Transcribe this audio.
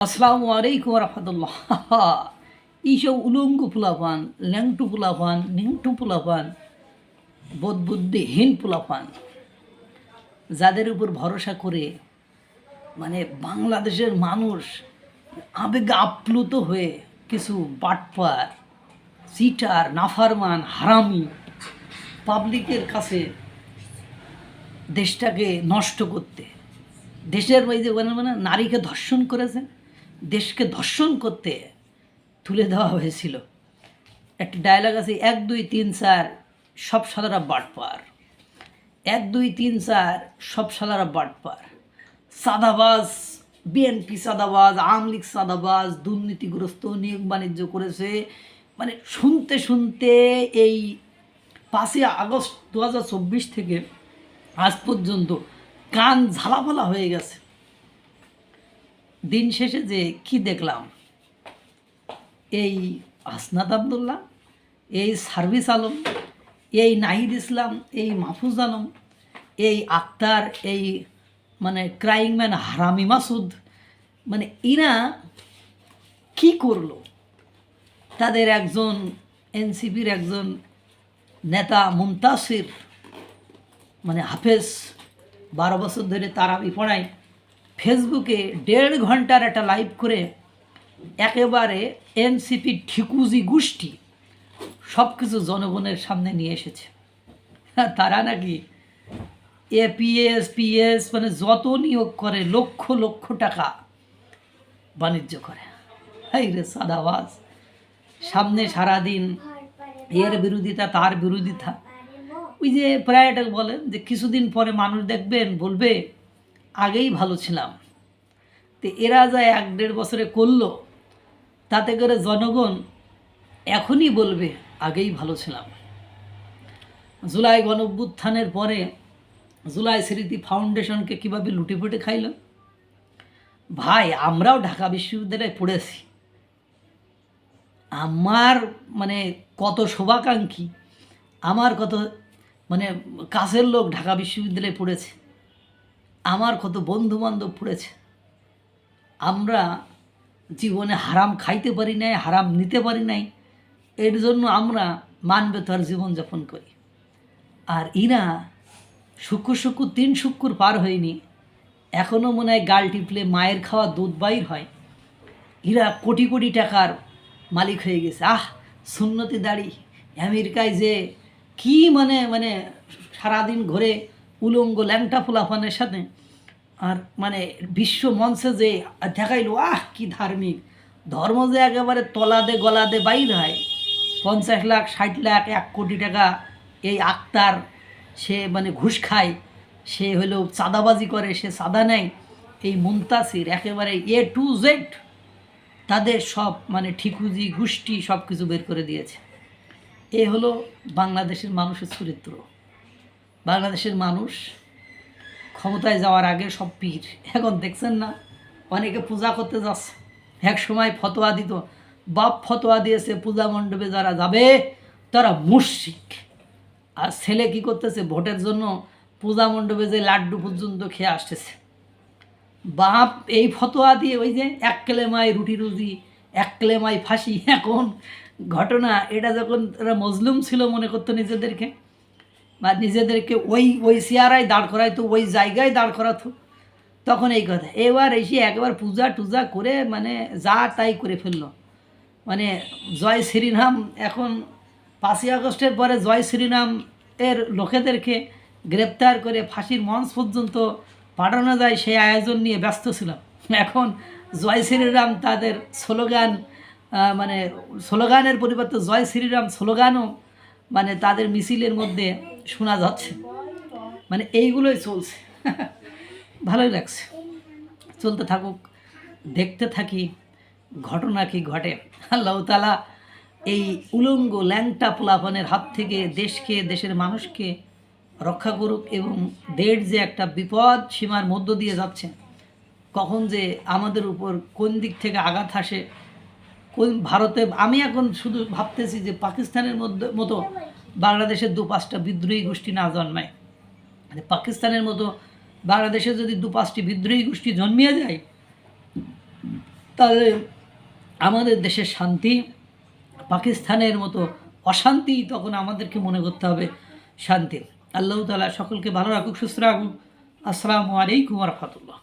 আসসালামু আলাইকুম রহমতুল্লাহ এইসব উলঙ্গ পোলাপান, ল্যাংটু পোলাপান, নিংটু পোলাপান, বোধবুদ্ধিহীন পোলাপান, যাদের উপর ভরসা করে মানে বাংলাদেশের মানুষ আবেগে আপ্লুত হয়ে কিছু বাটপার, চিটার, নাফারমান, হারামি পাবলিকের কাছে দেশটাকে নষ্ট করতে, দেশের যে মানে মানে নারীকে ধর্ষণ করেছে। দেশকে ধর্ষণ করতে তুলে দেওয়া হয়েছিল। একটা ডায়লগ আছে, এক, দুই, তিন, চার, সব সাদারা বাটপার এক, দুই, তিন, চার, সব সাদারা বাটপার সাদাবাজ বিএনপি সাদাবাজ, আওয়ামী লীগ সাদাবাজ, দুর্নীতিগ্রস্ত, নিয়োগ বাণিজ্য করেছে। মানে শুনতে শুনতে এই পাঁচই আগস্ট দু হাজার চব্বিশ থেকে আজ পর্যন্ত কান ঝালাপালা হয়ে গেছে। দিন শেষে যে কি দেখলাম? এই হাসনাত আবদুল্লাহ, এই সার্ভিস আলম, এই নাহিদ ইসলাম, এই মাহফুজ আলম, এই আক্তার, এই মানে ক্রাইং ম্যান হারামি মাসুদ মানে এরা কি করল? তাদের একজন এনসিপির একজন নেতা মুমতাসির মানে হাফেজ, বারো বছর ধরে তারাবি পড়ায় ফেসবুকে দেড় ঘণ্টার একটা লাইভ করে একেবারে এনসিপি ঠিকুজি গোষ্ঠী সব কিছু জনগণের সামনে নিয়ে এসেছে। তারা নাকি এপিএস পিএস মানে যত নিয়োগ করে লক্ষ লক্ষ টাকা বাণিজ্য করে। এই রে সাদাবাজ। সামনে সারাদিন এর বিরোধিতা, তার বিরোধিতা। ওই যে প্রায় বলেন যে কিছুদিন পরে মানুষ দেখবেন, বলবে আগেই ভালো ছিলাম। তো এরা যা এক দেড় বছরে করল, তাতে করে জনগণ এখনই বলবে, আগেই ভালো ছিলাম। জুলাই গণভ্যুত্থানের পরে জুলাই স্মৃতি ফাউন্ডেশনকে কীভাবে লুটেপুটে খাইল? ভাই, আমরাও ঢাকা বিশ্ববিদ্যালয়ে পড়েছি। আমার মানে কত শোভাকাঙ্ক্ষী, আমার কত মানে কাছের লোক ঢাকা বিশ্ববিদ্যালয়ে পড়েছে। আমার কত বন্ধু বান্ধব পড়েছে। আমরা জীবনে হারাম খাইতে পারি নাই, হারাম নিতে পারি নাই। এর জন্য আমরা মানবে তার জীবনযাপন করি। আর ইনা শুক্র শুক্র, তিন শুক্র পার হয়নি। এখনও মনে হয় গাল টিপলে মায়ের খাওয়া দুধ বাইর হয়। এরা কোটি কোটি টাকার মালিক হয়ে গেছে। আহ, সুন্নতি দাড়ি। আমেরিকায় যে কি মানে মানে সারাদিন ঘরে উলঙ্গ ল্যাংটা ফুলাফানের সাথে। আর মানে বিশ্ব মঞ্চে যে দেখাইলো, আহ, কি ধার্মিক। ধর্ম যে একেবারে তলাদে গলাদে বাইর হয়, পঞ্চাশ লাখ, ষাট লাখ, এক কোটি টাকা এই আক্তার, সে মানে ঘুষ খায়, সে হলো চাঁদাবাজি করে, সে চাঁদা নেয়। এই মুমতাসির একেবারে এ টু জেড তাদের সব মানে ঠিকুজি গোষ্ঠী সব কিছু বের করে দিয়েছে। এ হলো বাংলাদেশের মানুষের চরিত্র। বাংলাদেশের মানুষ ক্ষমতায় যাওয়ার আগে সব পীর। এখন দেখছেন না, অনেকে পূজা করতে যাচ্ছে। এক সময় ফতোয়া দিত, বাপ ফতোয়া দিয়েছে, পূজা মণ্ডপে যারা যাবে, তারা মুশিক আর ছেলে কি করতেছে? ভোটের জন্য পূজা মণ্ডপে যে লাড্ডু পর্যন্ত খেয়ে আসতেছে। বাপ এই ফতোয়া দিয়ে ওই যে এক কেলেমায় রুটি রুজি, এক কেলেমায় ফাঁসি। এখন ঘটনা, এটা যখন তারা মজলুম ছিল মনে করতো নিজেদেরকে বা নিজেদেরকে ওই ওই চেয়ারায় দাঁড় করাইতো, ওই জায়গায় দাঁড় করাতো। তখন এই কথা। এবার এসে একবার পূজা টুজা করে মানে যা তাই করে ফেলল। মানে জয় শ্রীরাম এখন পাঁচই আগস্টের পরে জয় শ্রীরাম এর লোকেদেরকে গ্রেপ্তার করে ফাঁসির মঞ্চ পর্যন্ত পাঠানো যায়, সেই আয়োজন নিয়ে ব্যস্ত ছিলাম। এখন জয় শ্রীরাম তাদের স্লোগান মানে স্লোগানের পরিবর্তে জয় শ্রীরাম স্লোগানও মানে তাদের মিছিলের মধ্যে শোনা যাচ্ছে। মানে এইগুলোই চলছে। ভালোই লাগছে। চলতে থাকুক, দেখতে থাকি, ঘটনা কি ঘটে? আল্লাহ তালা এই উলঙ্গ ল্যাংটা পোলাপানের হাত থেকে দেশকে, দেশের মানুষকে রক্ষা করুক এবং দেড় যে একটা বিপদ সীমার মধ্য দিয়ে যাচ্ছে, কখন যে আমাদের উপর কোন দিক থেকে আঘাত আসে কোন ভারতে, আমি এখন শুধু ভাবতেছি যে পাকিস্তানের মধ্যে মতো বাংলাদেশের দু পাঁচটা বিদ্রোহী গোষ্ঠী না জন্মায়। মানে পাকিস্তানের মতো বাংলাদেশে যদি দু পাঁচটি বিদ্রোহী গোষ্ঠী জন্মিয়ে যায়, তাহলে আমাদের দেশের শান্তি, পাকিস্তানের মতো অশান্তি তখন আমাদেরকে মনে করতে হবে শান্তি। আল্লাহ তালা সকলকে ভালো রাখুক, সুস্থ রাখুক। আসসালামু আলাইকুম রহমতুল্লাহ।